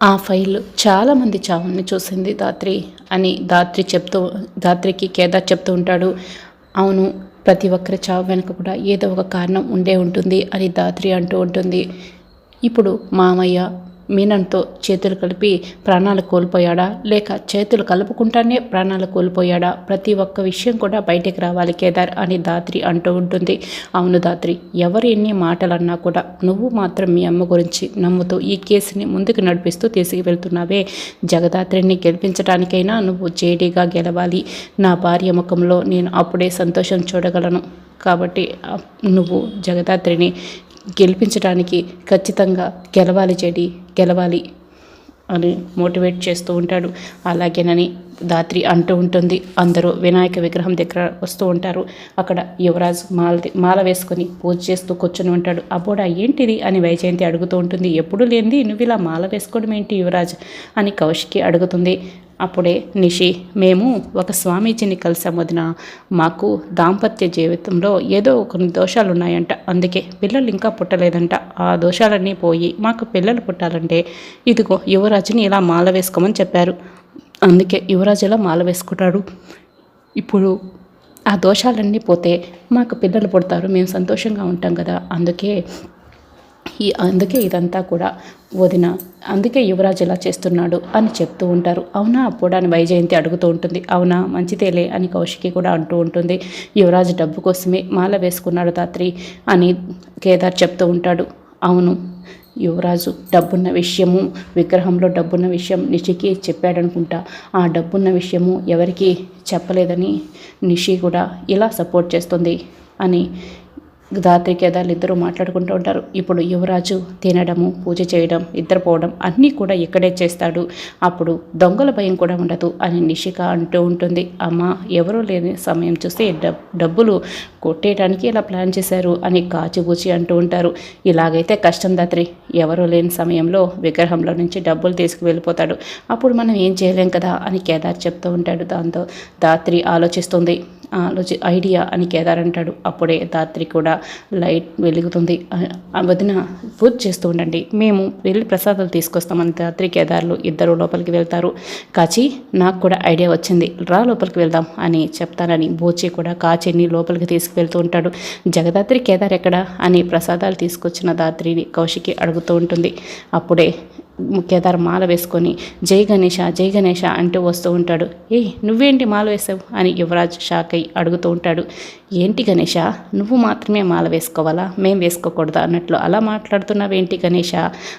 ఆ ఫైల్ చాలామంది చావుని చూసింది దాత్రి అని దాత్రి చెప్తూ దాత్రికి కేదార్ చెప్తూ ఉంటాడు. అవును ప్రతి ఒక్కరి చావు వెనుక కూడా ఏదో ఒక కారణం ఉండే ఉంటుంది అని దాత్రి అంటూ ఉంటుంది. ఇప్పుడు మామయ్య మీనన్తో చేతులు కలిపి ప్రాణాలు కోల్పోయాడా? లేక చేతులు కలుపుకుంటానే ప్రాణాలు కోల్పోయాడా? ప్రతి ఒక్క విషయం కూడా బయటికి రావాలి కేదార్ అని దాత్రి అంటూ ఉంటుంది. అవును దాత్రి ఎవరు ఎన్ని మాటలన్నా కూడా నువ్వు మాత్రం మీ అమ్మ గురించి నమ్ముతూ ఈ కేసుని ముందుకు నడిపిస్తూ తీసుకువెళ్తున్నావే. జగదాత్రిని గెలిపించడానికైనా నువ్వు జేడీగా గెలవాలి. నా భార్య ముఖంలో నేను అప్పుడే సంతోషం చూడగలను. కాబట్టి నువ్వు జగదాత్రిని గెలిపించడానికి ఖచ్చితంగా గెలవాలి చెడి గెలవాలి అని మోటివేట్ చేస్తూ ఉంటాడు. అలాగేనని దాత్రి అంటూ ఉంటుంది. అందరూ వినాయక విగ్రహం దగ్గర వస్తూ ఉంటారు. అక్కడ యువరాజ్ మాల మాల వేసుకొని పూజ చేస్తూ కూర్చొని ఉంటాడు. అబ్బోడా ఏంటిది? అని వైజయంతి అడుగుతూ ఉంటుంది. ఎప్పుడు లేనిది? నువ్వు ఇలా మాల వేసుకోవడం ఏంటి యువరాజ్? అని కౌశికి అడుగుతుంది. అప్పుడే నిషి మేము ఒక స్వామీజీని కలిసాం వదిన. మాకు దాంపత్య జీవితంలో ఏదో కొన్ని దోషాలు ఉన్నాయంట అందుకే పిల్లలు ఇంకా పుట్టలేదంట. ఆ దోషాలన్నీ పోయి మాకు పిల్లలు పుట్టాలంటే ఇదిగో యువరాజుని ఇలా మాల వేసుకోమని చెప్పారు. అందుకే యువరాజు ఇలా మాల వేసుకుంటాడు? ఇప్పుడు ఆ దోషాలన్నీ పోతే మాకు పిల్లలు పుడతారు. మేము సంతోషంగా ఉంటాం కదా. అందుకే ఈ అందుకే ఇదంతా కూడా వదిన అందుకే యువరాజ్ ఇలా చేస్తున్నాడు అని చెప్తూ ఉంటారు. అవునా? అప్పుడు అని వైజయంతి అడుగుతూ ఉంటుంది. అవునా? మంచిదేలే అని కౌశికి కూడా అంటూ ఉంటుంది. యువరాజ్ డబ్బు కోసమే మాల వేసుకున్నాడు తాత్రి అని కేదార్ చెప్తూ ఉంటాడు. అవును యువరాజు డబ్బున్న విషయము విగ్రహంలో డబ్బున్న విషయం నిషికి చెప్పాడనుకుంటా. ఆ డబ్బున్న విషయము ఎవరికి చెప్పలేదని నిషి కూడా ఇలా సపోర్ట్ చేస్తుంది అని దాత్రి కేదార్లు ఇద్దరు మాట్లాడుకుంటూ ఉంటారు. ఇప్పుడు యువరాజు తినడము పూజ చేయడం నిద్రపోవడం అన్నీ కూడా ఇక్కడే చేస్తాడు. అప్పుడు దొంగల భయం కూడా ఉండదు అని నిషిక అంటూ ఉంటుంది. అమ్మ ఎవరూ లేని సమయం చూస్తే డబ్బులు కొట్టేయడానికి ఇలా ప్లాన్ చేశారు అని కాచిబూచి అంటూ ఉంటారు. ఇలాగైతే కష్టం దాత్రి. ఎవరూ లేని సమయంలో విగ్రహంలో నుంచి డబ్బులు తీసుకువెళ్ళిపోతాడు. అప్పుడు మనం ఏం చేయలేం కదా అని కేదార్ చెప్తూ ఉంటాడు. దాంతో దాత్రి ఆలోచిస్తుంది. ఆలోచి ఐడియా అని కేదార్ అంటాడు. అప్పుడే దాత్రి కూడా లైట్ వెలుగుతుంది. ఆ- వదిన పూజ చేస్తూ ఉండండి. మేము వెళ్ళి ప్రసాదాలు తీసుకొస్తామని దాత్రి కేదార్లు ఇద్దరు లోపలికి వెళ్తారు. కాచి నాకు కూడా ఐడియా వచ్చింది. రా లోపలికి వెళ్దాం అని చెప్తానని బోచి కూడా కాచిని లోపలికి తీసుకువెళ్తూ ఉంటాడు. జగదాత్రి కేదార్ ఎక్కడ అని ప్రసాదాలు తీసుకొచ్చిన దాత్రిని కౌశికి అడుగుతూ ఉంటుంది. అప్పుడే కేదార్ మాల వేసుకొని జై గణేష జై గణేష అంటూ వస్తూ ఉంటాడు. ఏ నువ్వేంటి మాల వేసావు? అని యువరాజ్ షాక్ అయి అడుగుతూ ఉంటాడు. ఏంటి గణేష నువ్వు మాత్రమే మాల వేసుకోవాలా? మేం వేసుకోకూడదా? అన్నట్లు అలా మాట్లాడుతున్నావేంటి గణేష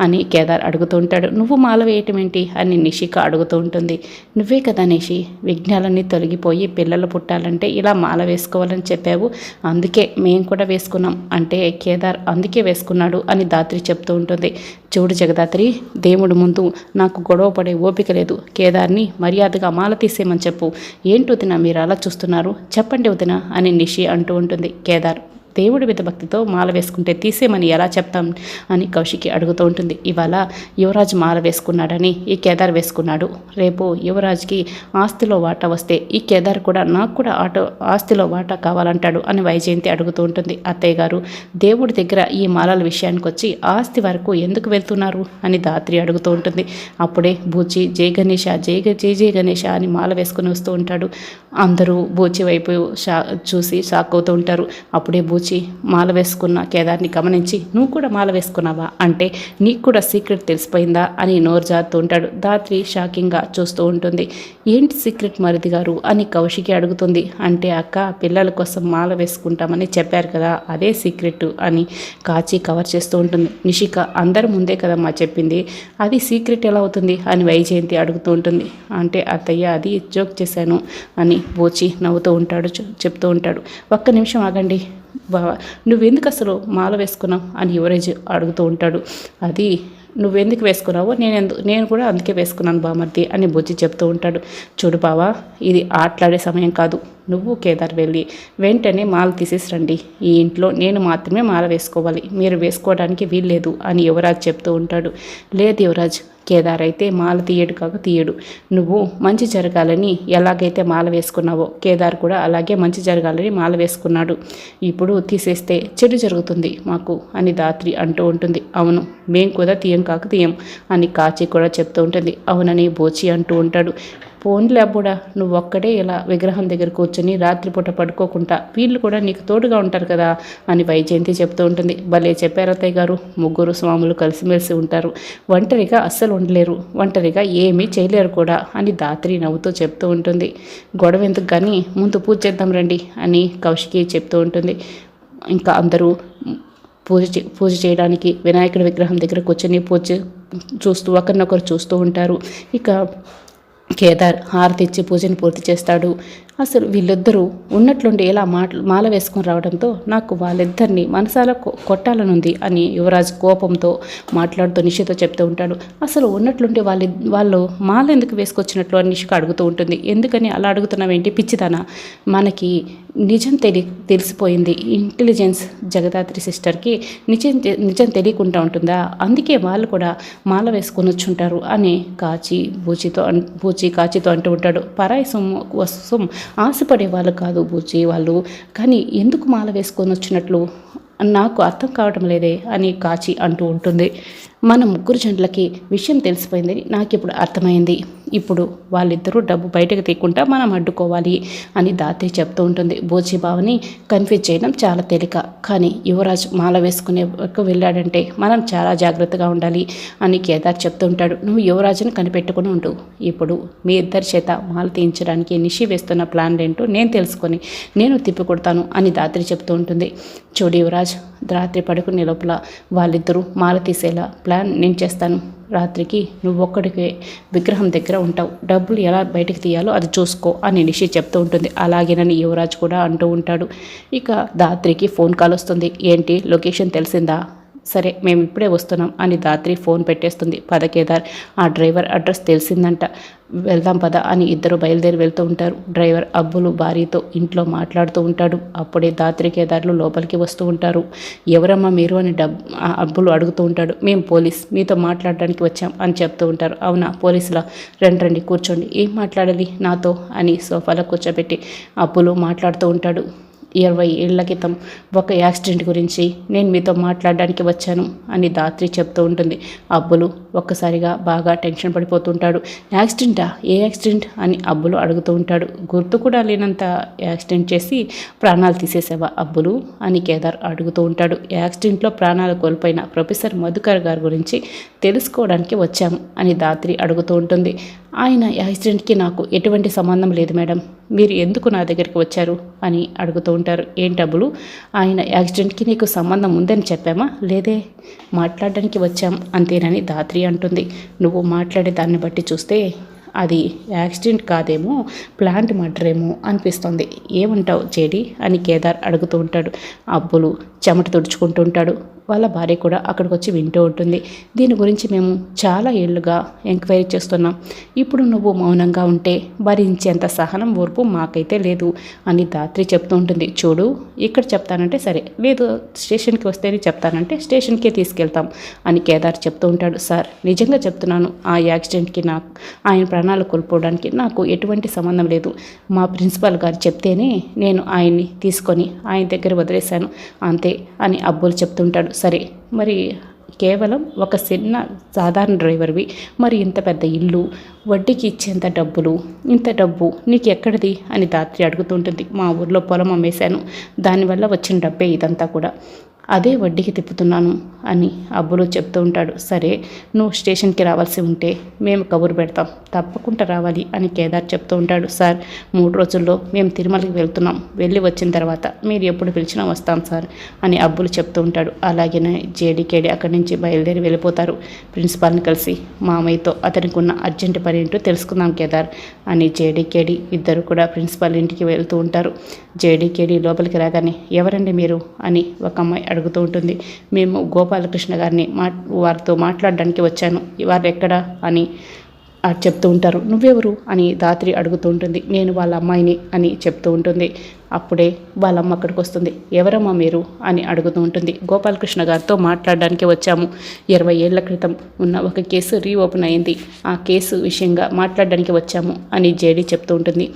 అని కేదార్ అడుగుతూ ఉంటాడు. నువ్వు మాల వేయటం ఏంటి అని నిషిక అడుగుతూ ఉంటుంది. నువ్వే కదా నిషి విఘ్నాలన్నీ తొలగిపోయి పిల్లలు పుట్టాలంటే ఇలా మాల వేసుకోవాలని చెప్పావు. అందుకే మేము కూడా వేసుకున్నాం. అంటే కేదార్ అందుకే వేసుకున్నాడు అని దాత్రి చెప్తూ ఉంటుంది. చూడు జగదాత్రి దేవుడు ముందు నాకు గొడవ పడే ఓపిక లేదు. కేదార్ని మర్యాదగా మాల తీసేయమని చెప్పు. ఏంటి వదిన మీరు అలా చూస్తున్నారు? చెప్పండి వదిన అని నిషి అంటూ ఉంటుంది. కేదార్ దేవుడి మీద భక్తితో మాల వేసుకుంటే తీసేమని ఎలా చెప్తాం అని కౌశికి అడుగుతూ ఉంటుంది. ఇవాళ యువరాజు మాల వేసుకున్నాడని ఈ కేదార్ వేసుకున్నాడు. రేపు యువరాజ్కి ఆస్తిలో వాటా వస్తే ఈ కేదార్ కూడా నాకు కూడా ఆటో ఆస్తిలో వాటా కావాలంటాడు అని వైజయంతి అడుగుతూ ఉంటుంది. అత్తయ్య గారు దేవుడి దగ్గర ఈ మాలల విషయానికి వచ్చి ఆస్తి వరకు ఎందుకు వెళ్తున్నారు అని దాత్రి అడుగుతూ ఉంటుంది. అప్పుడే బూచి జై గణేష జై జయ జై జై గణేష అని మాల వేసుకుని వస్తూ ఉంటాడు. అందరూ బూచి వైపు షా చూసి షాక్ అవుతూ ఉంటారు. అప్పుడే బూచి మాల వేసుకున్న కేదార్ని గమనించి నువ్వు కూడా మాల వేసుకున్నావా? అంటే నీకు కూడా సీక్రెట్ తెలిసిపోయిందా? అని నోరు జారుతూ ఉంటాడు. దాత్రి షాకింగ్గా చూస్తూ ఉంటుంది. ఏంటి సీక్రెట్ మరిది గారు? అని కౌశికి అడుగుతుంది. అంటే అక్క పిల్లల కోసం మాల వేసుకుంటామని చెప్పారు కదా అదే సీక్రెట్ అని కాచి కవర్ చేస్తూ ఉంటుంది. నిషిక అందరి ముందే కదమ్మా చెప్పింది. అది సీక్రెట్ ఎలా అవుతుంది? అని వైజయంతి అడుగుతూ ఉంటుంది. అంటే అత్తయ్య అది జోక్ చేశాను అని బోచి నవ్వుతూ ఉంటాడు చెప్తూ ఉంటాడు. ఒక్క నిమిషం ఆగండి. బావా నువ్వెందుకు అసలు మాల వేసుకున్నావు అని యువరేజ్ అడుగుతూ ఉంటాడు. అది నువ్వెందుకు వేసుకున్నావో నేను ఎందు నేను కూడా అందుకే వేసుకున్నాను బామర్ది అని బుజ్జి చెప్తూ ఉంటాడు. చూడు బావా ఇది ఆటలాడే సమయం కాదు. నువ్వు కేదార్ వెళ్ళి వెంటనే మాల తీసేసి రండి ఈ ఇంట్లో నేను మాత్రమే మాల వేసుకోవాలి. మీరు వేసుకోవడానికి వీల్లేదు అని యువరాజ్ చెప్తూ ఉంటాడు. లేదు యువరాజ్ కేదార్ అయితే మాల తీయడు కాక తీయడు. నువ్వు మంచి జరగాలని ఎలాగైతే మాల వేసుకున్నావో కేదార్ కూడా అలాగే మంచి జరగాలని మాల వేసుకున్నాడు. ఇప్పుడు తీసేస్తే చెడు జరుగుతుంది మాకు అని దాత్రి అంటూ ఉంటుంది. అవును మేం కూడా తీయం కాక తీయం అని కాచి కూడా చెప్తూ ఉంటుంది. అవునని బోచి అంటూ ఉంటాడు. పోన్లే అబ్బుడా నువ్వు ఒక్కడే ఇలా విగ్రహం దగ్గర కూర్చొని రాత్రిపూట పడుకోకుండా వీళ్ళు కూడా నీకు తోడుగా ఉంటారు కదా అని వైజయంతి చెప్తూ ఉంటుంది. భలే చెప్పారు అత్తయ్య గారు. ముగ్గురు స్వాములు కలిసిమెలిసి ఉంటారు. ఒంటరిగా అస్సలు ఉండలేరు. ఒంటరిగా ఏమీ చేయలేరు కూడా అని దాత్రి నవ్వుతూ చెప్తూ ఉంటుంది. గొడవ ఎందుకు కానీ ముందు పూజ చేద్దాం రండి అని కౌశికి చెప్తూ ఉంటుంది. ఇంకా అందరూ పూజ చే- పూజ చేయడానికి వినాయకుడి విగ్రహం దగ్గర కూర్చొని పూజ చూస్తూ ఒకరినొకరు చూస్తూ ఉంటారు. ఇక కేదార్ హారతి ఇచ్చి పూజను పూర్తి చేస్తాడు. అసలు వీళ్ళిద్దరూ ఉన్నట్లుండి ఇలా మాటలు మాల వేసుకొని రావడంతో నాకు వాళ్ళిద్దరిని మనసాల కొ- కొట్టాలనుంది అని యువరాజ్ కోపంతో మాట్లాడుతూ నిషితో చెప్తూ ఉంటాడు. అసలు ఉన్నట్లుండి వాళ్ళ వాళ్ళు మాల ఎందుకు వేసుకొచ్చినట్లు అని నిషిక అడుగుతూ ఉంటుంది. ఎందుకని అలా అడుగుతున్నామేంటి పిచ్చిదానా? మనకి నిజం తెలి తెలిసిపోయింది. ఇంటెలిజెన్స్ జగదాత్రి సిస్టర్కి నిజం నిజం తెలియకుండా ఉంటుందా? అందుకే వాళ్ళు కూడా మాల వేసుకొని వచ్చుంటారు అని కాచి బూచితో బూచి కాచితో అంటూ ఉంటాడు. పరాయి సొమ్ము కోసం ఆశపడే వాళ్ళు కాదు బూజీ వాళ్ళు. కానీ ఎందుకు మాల వేసుకొని వచ్చినట్లు? నాకు అర్థం కావటం లేదే అని కాచి అంటూ ఉంటుంది. మన ముగ్గురు జంటలకి విషయం తెలిసిపోయిందని నాకు ఇప్పుడు అర్థమైంది. ఇప్పుడు వాళ్ళిద్దరూ డబ్బు బయటకు తీయకుండా మనం అడ్డుకోవాలి అని దాత్రి చెప్తూ ఉంటుంది. బోచిబావని కన్ఫ్యూజ్ చేయడం చాలా తేలిక. కానీ యువరాజ్ మాల వేసుకునే వరకు వెళ్ళాడంటే మనం చాలా జాగ్రత్తగా ఉండాలి అని కేదార్ చెప్తూ ఉంటాడు. నువ్వు యువరాజుని కనిపెట్టుకుని ఉండు. ఇప్పుడు మీ ఇద్దరి చేత మాల తీయించడానికి నిషి వేస్తున్న ప్లాన్ ఏంటో నేను తెలుసుకొని నేను తిప్పి కొడతాను అని దాత్రి చెప్తూ ఉంటుంది. చూడు యువరాజ్ రాత్రి పడుకునే లోపల వాళ్ళిద్దరూ మాల తీసేలా ప్లాన్ నేను చేస్తాను. రాత్రికి నువ్వు ఒక్కడికే విగ్రహం దగ్గర ఉంటావు. డబ్బులు ఎలా బయటకు తీయాలో అది చూసుకో అని నిషి చెప్తూ ఉంటుంది. అలాగేనని యువరాజ్ కూడా అంటూ ఉంటాడు. ఇక దాత్రికి ఫోన్ కాల్ వస్తుంది. ఏంటి? లొకేషన్ తెలిసిందా? సరే మేము ఇప్పుడే వస్తున్నాం అని దాత్రి ఫోన్ పెట్టేస్తుంది. పద కేదార్ ఆ డ్రైవర్ అడ్రస్ తెలిసిందంట. వెళ్దాం పద అని ఇద్దరు బయలుదేరి వెళ్తూ ఉంటారు. డ్రైవర్ అబ్బులు భార్యతో ఇంట్లో మాట్లాడుతూ ఉంటాడు. అప్పుడే దాత్రి కేదార్లు లోపలికి వస్తూ ఉంటారు. ఎవరమ్మా మీరు అని డబ్ ఆ అబ్బులు అడుగుతూ ఉంటాడు. మేము పోలీస్ మీతో మాట్లాడడానికి వచ్చాం అని చెప్తూ ఉంటారు. అవునా పోలీసులా? రండి రండి కూర్చోండి. ఏం మాట్లాడాలి నాతో? అని సోఫాలో కూర్చోబెట్టి అబ్బులు మాట్లాడుతూ ఉంటాడు. ఇరవై ఏళ్ళ క్రితం ఒక యాక్సిడెంట్ గురించి నేను మీతో మాట్లాడడానికి వచ్చాను అని దాత్రి చెప్తూ ఉంటుంది. అబ్బులు ఒక్కసారిగా బాగా టెన్షన్ పడిపోతుంటాడు. యాక్సిడెంటా? ఏ యాక్సిడెంట్? అని అబ్బులు అడుగుతూ ఉంటాడు. గుర్తు కూడా లేనంత యాక్సిడెంట్ చేసి ప్రాణాలు తీసేసావా అబ్బులు? అని కేదార్ అడుగుతూ ఉంటాడు. యాక్సిడెంట్లో ప్రాణాలు కోల్పోయిన ప్రొఫెసర్ మధుకర్ గారి గురించి తెలుసుకోవడానికి వచ్చాము అని దాత్రి అడుగుతూ ఉంటుంది. ఆయన యాక్సిడెంట్కి నాకు ఎటువంటి సంబంధం లేదు మేడం. మీరు ఎందుకు నా దగ్గరికి వచ్చారు? అని అడుగుతూ ఉంటారు. ఏం డబ్బులు? ఆయన యాక్సిడెంట్కి నీకు సంబంధం ఉందని చెప్పామా? లేదే. మాట్లాడడానికి వచ్చాం అంతేనని దాత్రి అంటుంది. నువ్వు మాట్లాడే దాన్ని బట్టి చూస్తే అది యాక్సిడెంట్ కాదేమో ప్లాంట్ మర్డర్ ఏమో అనిపిస్తుంది. ఏమంటావు చేడి అని కేదార్ అడుగుతూ ఉంటాడు. అబ్బులు చెమట తుడుచుకుంటూ ఉంటాడు. వాళ్ళ భార్య కూడా అక్కడికి వచ్చి వింటూ ఉంటుంది. దీని గురించి మేము చాలా ఏళ్ళుగా ఎంక్వైరీ చేస్తున్నాం. ఇప్పుడు నువ్వు మౌనంగా ఉంటే భరించేంత సహనం ఓర్పు మాకైతే లేదు అని దాత్రి చెప్తూ ఉంటుంది. చూడు ఇక్కడ చెప్తానంటే సరే లేదు స్టేషన్కి వస్తేనే చెప్తానంటే స్టేషన్కే తీసుకెళ్తాం అని కేదార్ చెప్తూ ఉంటాడు. సార్ నిజంగా చెప్తున్నాను ఆ యాక్సిడెంట్కి నాకు ఆయన ప్రాణాలు కోల్పోవడానికి నాకు ఎటువంటి సంబంధం లేదు. మా ప్రిన్సిపాల్ గారు చెప్తేనే నేను ఆయన్ని తీసుకొని ఆయన దగ్గర వదిలేశాను. అంతే అని అబ్బులు చెప్తుంటాడు సరే మరి కేవలం ఒక చిన్న సాధారణ డ్రైవర్వి. మరి ఇంత పెద్ద ఇల్లు వడ్డీకి ఇచ్చేంత డబ్బులు ఇంత డబ్బు నీకు ఎక్కడిది అని దాత్రి అడుగుతుంటుంది మా ఊర్లో పొలం అమ్మేశాను. దానివల్ల వచ్చిన డబ్బే ఇదంతా కూడా. అదే వడ్డీకి తిప్పుతున్నాను అని అబ్బులు చెప్తూ ఉంటాడు. సరే నువ్వు స్టేషన్కి రావాల్సి ఉంటే మేము కబురు పెడతాం. తప్పకుండా రావాలి అని కేదార్ చెప్తూ ఉంటాడు. సార్ మూడు రోజుల్లో మేము తిరుమలకి వెళ్తున్నాం. వెళ్ళి వచ్చిన తర్వాత మీరు ఎప్పుడు పిలిచినా వస్తాం సార్ అని అబ్బులు చెప్తూ ఉంటాడు. అలాగే జేడీకేడి అక్కడి నుంచి బయలుదేరి వెళ్ళిపోతారు. ప్రిన్సిపాల్ని కలిసి మామయ్యతో అతనికి ఉన్న అర్జెంట్ పని ఏంటో తెలుసుకుందాం కేదార్ అని జేడీకేడి ఇద్దరు కూడా ప్రిన్సిపాల్ ఇంటికి వెళ్తూ ఉంటారు. జేడీకేడి లోపలికి రాగానే ఎవరండి మీరు? అని ఒక అమ్మాయి అడుగుతూ ఉంటుంది. మేము గోపాలకృష్ణ గారిని మా వారితో మాట్లాడడానికి వచ్చాను. వారు ఎక్కడ అని చెప్తూ ఉంటారు. నువ్వెవరు అని దాత్రి అడుగుతూ ఉంటుంది. నేను వాళ్ళ అమ్మాయిని అని చెప్తూ ఉంటుంది. అప్పుడే వాళ్ళ అమ్మ అక్కడికి వస్తుంది. ఎవరమ్మా మీరు అని అడుగుతూ ఉంటుంది. గోపాలకృష్ణ గారితో మాట్లాడడానికి వచ్చాము. ఇరవై ఏళ్ళ క్రితం ఉన్న ఒక కేసు రీఓపెన్ అయింది. ఆ కేసు విషయంగా మాట్లాడడానికి వచ్చాము అని జేడీ చెప్తూ ఉంటుంది.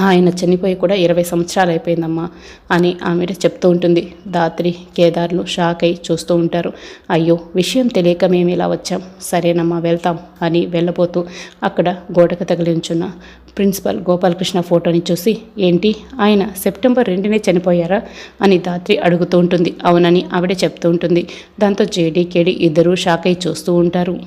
ఆయన చనిపోయి కూడా ఇరవై సంవత్సరాలు అయిపోయిందమ్మా అని ఆమె చెప్తూ ఉంటుంది. దాత్రి కేదార్లు షాక్ అయి చూస్తూ ఉంటారు. అయ్యో విషయం తెలియక మేము ఇలా వచ్చాం. సరేనమ్మా వెళ్తాం అని వెళ్ళబోతూ అక్కడ గోడకు తగిలించున్న ప్రిన్సిపల్ గోపాలకృష్ణ ఫోటోని చూసి ఏంటి? ఆయన సెప్టెంబర్ రెండునే చనిపోయారా? అని దాత్రి అడుగుతూ ఉంటుంది. అవునని ఆవిడ చెప్తూ ఉంటుంది. దాంతో జేడీ కేడీ ఇద్దరూ షాక్ అయి చూస్తూ ఉంటారు.